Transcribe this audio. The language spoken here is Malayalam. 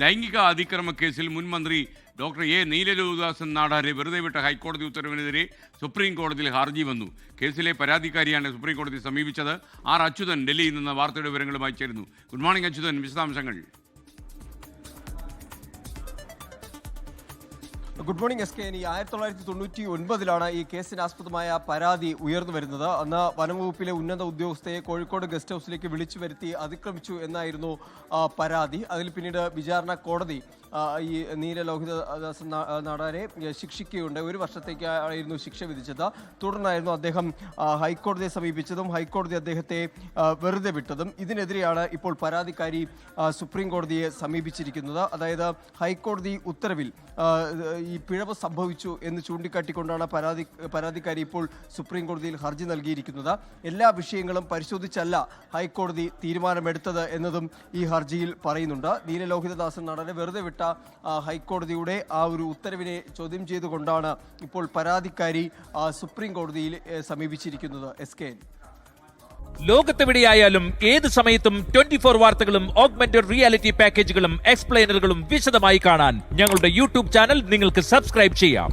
ലൈംഗിക അതിക്രമ കേസിൽ മുൻ മന്ത്രി ഡോക്ടർ എ നീലലോദാസൻ നാടാരെ വെറുതെ വിട്ട ഹൈക്കോടതി ഉത്തരവിനെതിരെ സുപ്രീം കോടതിയിൽ ഹർജി വന്നു. കേസിലെ പരാതിക്കാരിയാണ് സുപ്രീം കോടതി സമീപിച്ചത്. ആർ അച്യുതൻ ഡൽഹിയിൽ നിന്ന് വാർത്തയുടെ വിവരങ്ങളുമായി ചേരുന്നു. ഗുഡ് മോർണിംഗ് അച്യുതൻ വിശദാംശങ്ങൾ. Good morning S K. ഇനി ആയിരത്തി തൊള്ളായിരത്തി തൊണ്ണൂറ്റി ഒൻപതിലാണ് ഈ കേസിനാസ്പദമായ പരാതി ഉയർന്നു വരുന്നത്. അന്ന് വനംവകുപ്പിലെ ഉന്നത ഉദ്യോഗസ്ഥയെ കോഴിക്കോട് ഗസ്റ്റ് ഹൗസിലേക്ക് വിളിച്ചു വരുത്തി അതിക്രമിച്ചു എന്നായിരുന്നു പരാതി. അതിൽ പിന്നീട് വിചാരണ കോടതി ഈ നീല ലോഹിതദാസ് നാടാരെ ശിക്ഷിക്കുകയുണ്ട്. ഒരു വർഷത്തേക്കായിരുന്നു ശിക്ഷ വിധിച്ചത്. തുടർന്നായിരുന്നു അദ്ദേഹം ഹൈക്കോടതിയെ സമീപിച്ചതും ഹൈക്കോടതി അദ്ദേഹത്തെ വെറുതെ വിട്ടതും. ഇതിനെതിരെയാണ് ഇപ്പോൾ പരാതിക്കാരി സുപ്രീം കോടതിയെ സമീപിച്ചിരിക്കുന്നത്. അതായത് ഹൈക്കോടതി ഉത്തരവിൽ ഈ പിഴവ് സംഭവിച്ചു എന്ന് ചൂണ്ടിക്കാട്ടിക്കൊണ്ടാണ് പരാതി പരാതിക്കാരി ഇപ്പോൾ സുപ്രീം കോടതിയിൽ ഹർജി നൽകിയിരിക്കുന്നത്. എല്ലാ വിഷയങ്ങളും പരിശോധിച്ചല്ല ഹൈക്കോടതി തീരുമാനമെടുത്തത് എന്നതും ഈ ഹർജിയിൽ പറയുന്നുണ്ട്. നീലലോഹിതദാസൻ നടനെ വെറുതെ വിട്ട ആ, ഹൈക്കോടതിയുടെ ആ ഒരു ഉത്തരവിനെ ചോദ്യം ചെയ്തുകൊണ്ടാണ് ഇപ്പോൾ പരാതിക്കാരി സുപ്രീം കോടതിയിൽ സമീപിച്ചിരിക്കുന്നത്. എസ് കെ ലോകത്തെവിടെയായാലും ഏത് സമയത്തും ട്വന്റി ഫോർ വാർത്തകളും ഓഗ്മെന്റഡ് റിയാലിറ്റി പാക്കേജുകളും എക്സ്പ്ലെയിനറുകളും വിശദമായി കാണാൻ ഞങ്ങളുടെ യൂട്യൂബ് ചാനൽ നിങ്ങൾക്ക് സബ്സ്ക്രൈബ് ചെയ്യാം.